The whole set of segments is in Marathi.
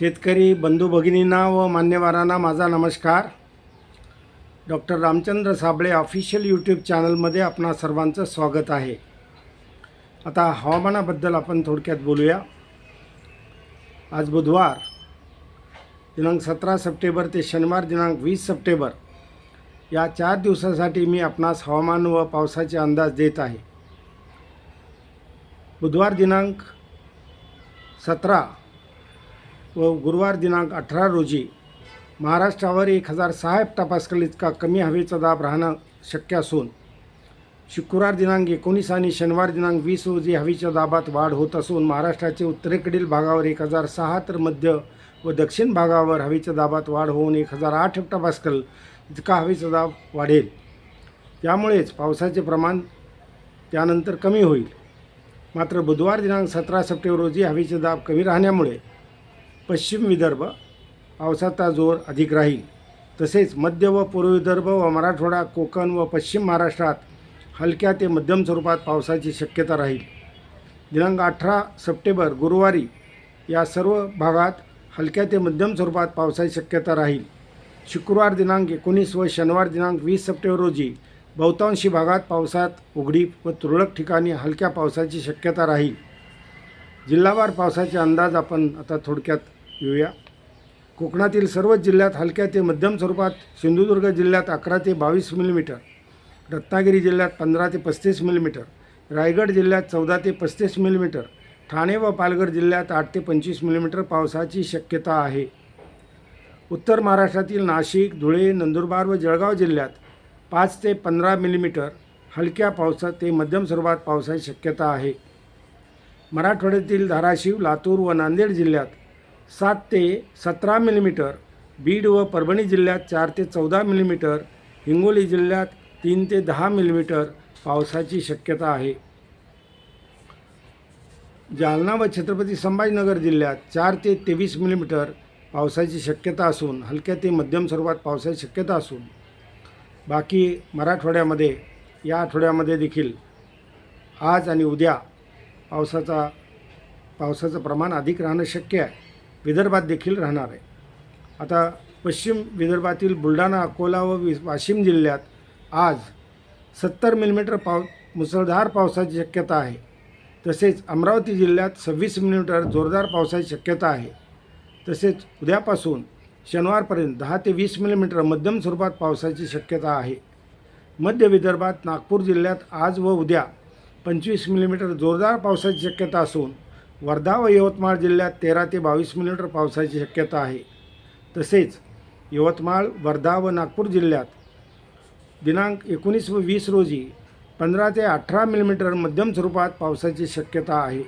शेतकरी बंधू भगिनींना व मान्यवरांना माझा नमस्कार. Doctor Ramchandra Sable official YouTube चॅनलमध्ये आपणा सर्वांचं स्वागत आहे. आता हवामानाबद्दल आपण थोडक्यात बोलूया. आज बुधवार दिनांक सतरा सप्टेंबर ते शनिवार दिनांक वीस सप्टेंबर या चार दिवसासाठी मी आपणास हवामान व पावसाचे अंदाज देत आहे. बुधवार दिनांक सतरा व गुरुवार दिनांक अठरा रोजी महाराष्ट्रावर एक हजार सहा हेक्टापास्कल इतका कमी हवेचा दाब राहणं शक्य असून शुक्रवार दिनांक एकोणीस आणि शनिवार दिनांक वीस रोजी हवेच्या दाबात वाढ होत असून महाराष्ट्राचे उत्तरेकडील भागावर एक हजार सहा तर मध्य व दक्षिण भागावर हवेच्या दाबात वाढ होऊन एक हजार आठ हेक्टापास्कल इतका हवेचा दाब वाढेल. त्यामुळेच पावसाचे प्रमाण त्यानंतर कमी होईल. मात्र बुधवार दिनांक सतरा सप्टेंबर रोजी हवेचे दाब कमी राहण्यामुळे पश्चिम विदर्भ पावसाचा जोर अधिक राहील. तसेच मध्य व पूर्व विदर्भ व मराठवाडा कोकण व पश्चिम महाराष्ट्रात हलक्या ते मध्यम स्वरूपात पावसाची शक्यता राहील. दिनांक अठरा सप्टेंबर गुरुवारी या सर्व भागात हलक्या ते मध्यम स्वरूपात पावसाची शक्यता राहील. शुक्रवार दिनांक एकोणीस व शनिवार दिनांक वीस सप्टेंबर रोजी बहुतांशी भागात पावसात उघडी व तुरळक ठिकाणी हलक्या पावसाची शक्यता राहील. जिल्हावार पावसाचे अंदाज आपण आता थोडक्यात येऊया. कोकणातील सर्वच जिल्ह्यात हलक्या ते मध्यम स्वरूपात सिंधुदुर्ग जिल्ह्यात अकरा ते बावीस मिलीमीटर रत्नागिरी जिल्ह्यात पंधरा ते पस्तीस मिलीमीटर रायगड जिल्ह्यात चौदा ते पस्तीस मिलीमीटर ठाणे व पालघर जिल्ह्यात आठ ते पंचवीस मिलीमीटर पावसाची शक्यता आहे. उत्तर महाराष्ट्रातील नाशिक धुळे नंदुरबार व जळगाव जिल्ह्यात पाच ते पंधरा मिलीमीटर हलक्या पावसात ते मध्यम स्वरूपात पावसाची शक्यता आहे. मराठवाड्यातील धाराशिव लातूर व नांदेड जिल्ह्यात सात ते सतरा मिलीमीटर. बीड व परभणी जिल्ह्यात चार ते चौदा मिलीमीटर. हिंगोली जिल्ह्यात तीन ते दहा मिलीमीटर पावसाची शक्यता आहे. जालना व छत्रपती संभाजीनगर जिल्ह्यात चार ते तेवीस मिलीमीटर पावसाची शक्यता असून हलक्या ते मध्यम स्वरूपात पावसाची शक्यता असून. बाकी मराठवाड्यामध्ये या आठवड्यामध्ये देखील आज आणि उद्या पावसाचा पावसाचं प्रमाण अधिक राहणं शक्य आहे. विदर्भात देखील राहणार आहे. आता पश्चिम विदर्भातील बुलढाणा अकोला व वि वाशिम जिल्ह्यात आज सत्तर मिलीमीटर पाव मुसळधार पावसाची शक्यता आहे. तसेच अमरावती जिल्ह्यात सव्वीस मिलीमीटर जोरदार पावसाची शक्यता आहे. तसेच उद्यापासून शनिवारपर्यंत दहा ते वीस मिलीमीटर मध्यम स्वरूपात पावसाची शक्यता आहे. मध्य विदर्भात नागपूर जिल्ह्यात आज व उद्या पंचवीस मिलीमीटर जोरदार पावसाची शक्यता असून वर्धा व यवतमाळ जिल्ह्यात तेरा ते बावीस मिलीमीटर पावसाची शक्यता आहे. तसेच यवतमाळ वर्धा व नागपूर जिल्ह्यात दिनांक एकोणीस व वीस रोजी पंधरा ते अठरा मिलीमीटर मध्यम स्वरूपात पावसाची शक्यता आहे.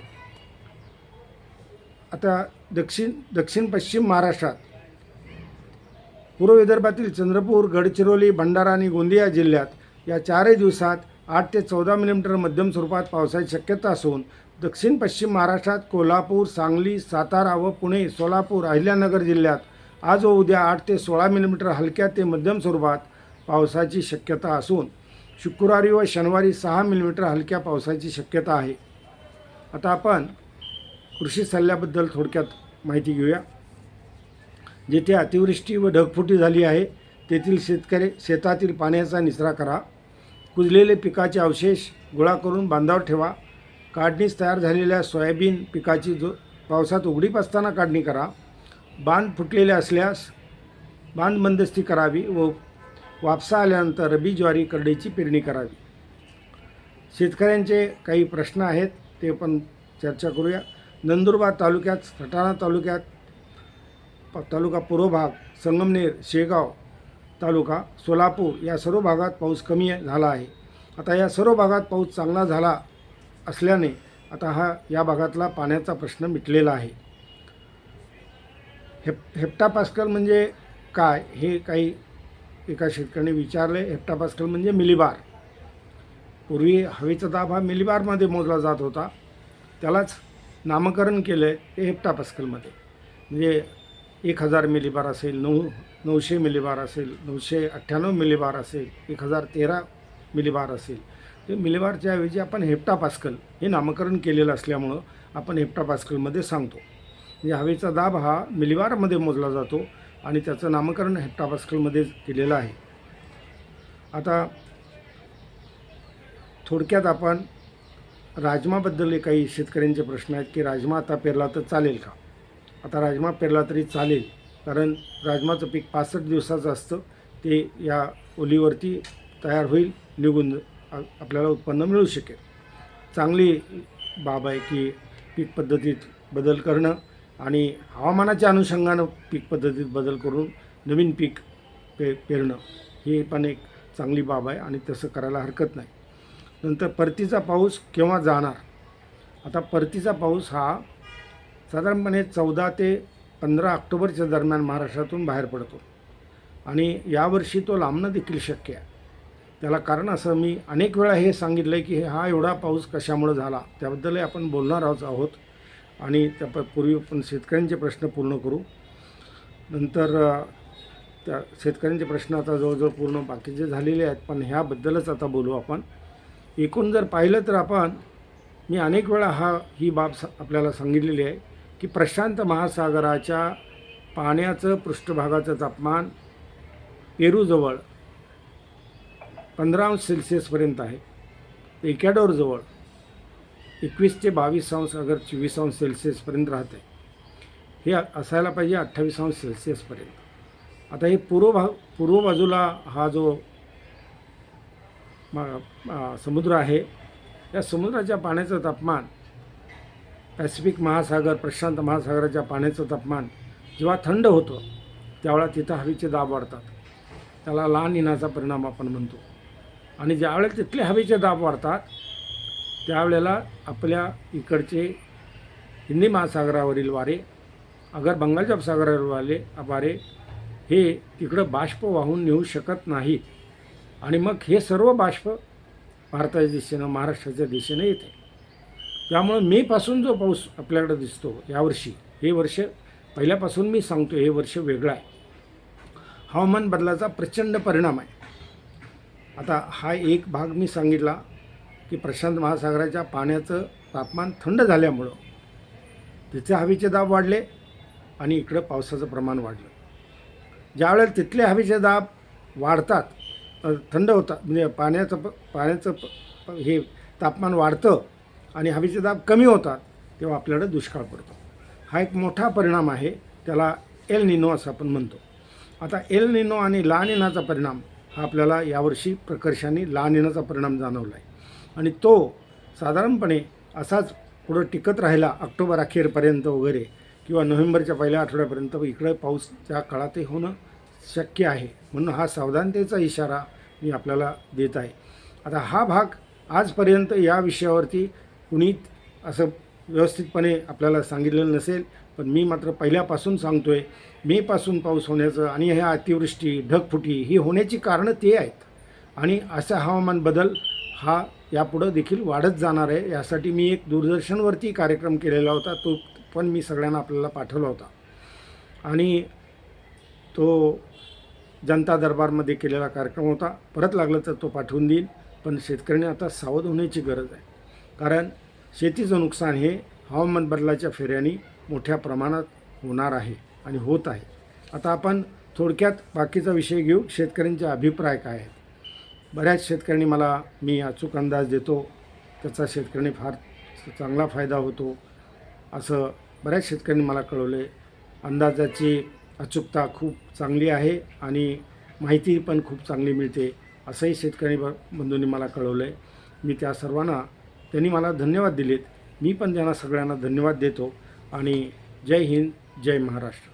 आता दक्षिण दक्षिण पश्चिम महाराष्ट्रात पूर्व विदर्भातील चंद्रपूर गडचिरोली भंडारा आणि गोंदिया जिल्ह्यात या चारही दिवसात आठ ते चौदा मिलीमीटर मध्यम स्वरूपात पावसाची शक्यता असून दक्षिण पश्चिम महाराष्ट्रात कोल्हापूर सांगली सातारा व पुणे सोलापूर अहिल्यानगर जिल्ह्यात आज व उद्या आठ ते सोळा मिलीमीटर हलक्या ते मध्यम स्वरूपात पावसाची शक्यता असून शुक्रवारी व शनिवारी सहा मिलीमीटर हलक्या पावसाची शक्यता आहे. आता आपण कृषी सल्ल्याबद्दल थोडक्यात माहिती घेऊया. जेथे अतिवृष्टी व ढगफुटी झाली आहे तेथील शेतकरी शेतातील पाण्याचा निचरा करा. कुजलेले पिकाचे अवशेष गोळा करून बांधावर ठेवा. काढणीस तयार झालेल्या सोयाबीन पिकाची जो पावसात उघडीप असताना काढणी करा. बांध फुटलेले असल्यास बांध बंदस्ती करावी व वापसा आल्यानंतर रबी ज्वारी करडईची पेरणी करावी. शेतकऱ्यांचे काही प्रश्न आहेत ते पण चर्चा करूया. नंदुरबार तालुक्यात सटाणा तालुक्यात तालुका पूर्व भाग संगमनेर शेगाव तालुका सोलापूर या सर्व भागात पाऊस कमी झाला आहे. आता या सर्व भागात पाऊस चांगला झाला असल्याने आता हा या भागातला पाण्याचा प्रश्न मिटलेला आहे. हेप हेप्टापास्कल म्हणजे काय हे काही एका शेतकऱ्याने विचारले. हेप्टापास्कल म्हणजे मिलीबार. पूर्वी हवेचा दाब हा मिलीबारमध्ये मोजला जात होता. त्यालाच नामकरण केलं आहे ते हेप्टापास्कलमध्ये. म्हणजे एक हजार मिलीबार असेल नऊ नऊशे मिलीबार असेल नऊशे अठ्ठ्याण्णव मिलीबार असेल एक हजार तेरा मिलीबार असेल. ते मिलेवारच्या ऐवजी आपण हेप्टापास्कल हे नामकरण केलेलं असल्यामुळं आपण हेप्टापास्कलमध्ये सांगतो. म्हणजे हवेचा दाब हा मिलिबारमध्ये मोजला जातो आणि त्याचं नामकरण हेप्टापास्कलमध्ये केलेलं आहे. आता थोडक्यात आपण राजमाबद्दल काही शेतकऱ्यांचे प्रश्न आहेत की राजमा आता पेरला तर चालेल का? आता राजमा पेरला तरी चालेल कारण राजमाचं पीक पासष्ट दिवसाचं असतं ते या ओलीवरती तयार होईल निघून आपल्याला उत्पन्न मिळू शकेल. चांगली बाब आहे की पीक पद्धतीत बदल करणं आणि हवामानाच्या अनुषंगानं पीक पद्धतीत बदल करून नवीन पीक पे पेरणं ही पण एक चांगली बाब आहे आणि तसं करायला हरकत नाही. नंतर परतीचा पाऊस केव्हा जाणार? आता परतीचा पाऊस हा साधारणपणे चौदा ते पंधरा ऑक्टोबरच्या दरम्यान महाराष्ट्रातून बाहेर पडतो आणि यावर्षी तो लांबणं देखील शक्य आहे. त्याला कारण असं मी अनेक वेळा हे सांगितलं आहे की हा एवढा पाऊस कशामुळं झाला? त्याबद्दलही आपण बोलणार आहोत आहोत. आणि त्या प- पूर्वी आपण शेतकऱ्यांचे प्रश्न पूर्ण करू. नंतर त्या शेतकऱ्यांचे प्रश्न आता जवळजवळ पूर्ण बाकीचे झालेले आहेत पण ह्याबद्दलच आता बोलू आपण. एकूण जर पाहिलं तर आपण मी अनेक वेळा हा ही बाब स आपल्याला सांगितलेली आहे की प्रशांत महासागराच्या पाण्याचं पृष्ठभागाचं तापमान पेरूजवळ पंधरा अंश सेल्सिअसपर्यंत आहे. एक्याडोरजवळ एकवीस ते बावीस अंश अगर चोवीस अंश सेल्सिअसपर्यंत राहते. हे असायला पाहिजे अठ्ठावीस अंश सेल्सिअसपर्यंत. आता हे पूर्व भा पूर्व बाजूला हा जो समुद्र आहे या समुद्राच्या पाण्याचं तापमान पॅसिफिक महासागर प्रशांत महासागराच्या पाण्याचं तापमान जेव्हा थंड होतं त्यावेळा तिथं हवेचे दाब वाढतात. त्याला लहान इनाचा परिणाम आपण म्हणतो. आणि ज्यावेळेला तिथले हवेचे दाब वाढतात त्यावेळेला आपल्या इकडचे हिंदी महासागरावरील वारे अगर बंगालच्या उपसागरावरील वारे वारे हे तिकडं बाष्प वाहून नेऊ शकत नाहीत. आणि मग हे सर्व बाष्प भारताच्या दिशेनं महाराष्ट्राच्या दिशेनं येते. त्यामुळं मेपासून जो पाऊस आपल्याकडे दिसतो यावर्षी हे वर्ष पहिल्यापासून मी सांगतो हे वर्ष वेगळं आहे. हवामान बदलाचा प्रचंड परिणाम आहे. आता हा एक भाग मी सांगितला की प्रशांत महासागराच्या पाण्याचं तापमान थंड झाल्यामुळं तिथे हवेचे दाब वाढले आणि इकडं पावसाचं प्रमाण वाढलं. ज्यावेळेला तिथले हवेचे दाब वाढतात थंड होतात म्हणजे पाण्याचं प पाण्याचं हे तापमान वाढतं आणि हवेचे दाब कमी होतात तेव्हा आपल्याकडं दुष्काळ पडतो. हा एक मोठा परिणाम आहे त्याला एल निनो असं आपण म्हणतो. आता एल निनो आणि ला निनाचा परिणाम हा आपल्याला यावर्षी प्रकर्षाने लहान येण्याचा परिणाम जाणवला आहे आणि तो साधारणपणे असाच पुढं टिकत राहिला ऑक्टोबर अखेरपर्यंत वगैरे किंवा नोव्हेंबरच्या पहिल्या आठवड्यापर्यंत इकडं पाऊसच्या काळातही होणं शक्य आहे म्हणून हा सावधानतेचा इशारा मी आपल्याला देत आहे. आता हा भाग आजपर्यंत या विषयावरती कुणी असं व्यवस्थितपणे आपल्याला सांगितलेलं नसेल पण मी मात्र पहिल्यापासून सांगतो आहे मेपासून पाऊस होण्याचं आणि ह्या अतिवृष्टी ढगफुटी ही होण्याची कारणं ते आहेत. आणि असा हवामान बदल हा यापुढं देखील वाढत जाणार आहे यासाठी मी एक दूरदर्शनवरती कार्यक्रम केलेला होता तो पण मी सगळ्यांना आपल्याला पाठवला होता. आणि तो जनता दरबारमध्ये केलेला कार्यक्रम होता परत लागलं तर तो पाठवून देईल पण शेतकऱ्यांनी आता सावध होण्याची गरज आहे. कारण शेतीचं नुकसान हे हवामान बदलाच्या फेऱ्याने मोठ्या प्रमाणात होणार आहे आणि होत आहे. आता आपण थोडक्यात बाकीचा विषय घेऊ. शेतकऱ्यांचे अभिप्राय काय आहेत? बऱ्याच शेतकऱ्यांनी मला मी अचूक अंदाज देतो. त्याचा शेतकऱ्यांनी फार चांगला फायदा होतो. असं बऱ्याच शेतकऱ्यांनी मला कळवले. अंदाजाची अचूकता खूप चांगली आहे आणि माहिती पण खूप चांगली मिळते असंही शेतकरी ब बंधूंनी मला कळवलं आहे मी त्या सर्वांना त्यांनी मला धन्यवाद दिलेत. मी पण त्यांना सगळ्यांना धन्यवाद देतो. आणि जय हिंद जय महाराष्ट्र.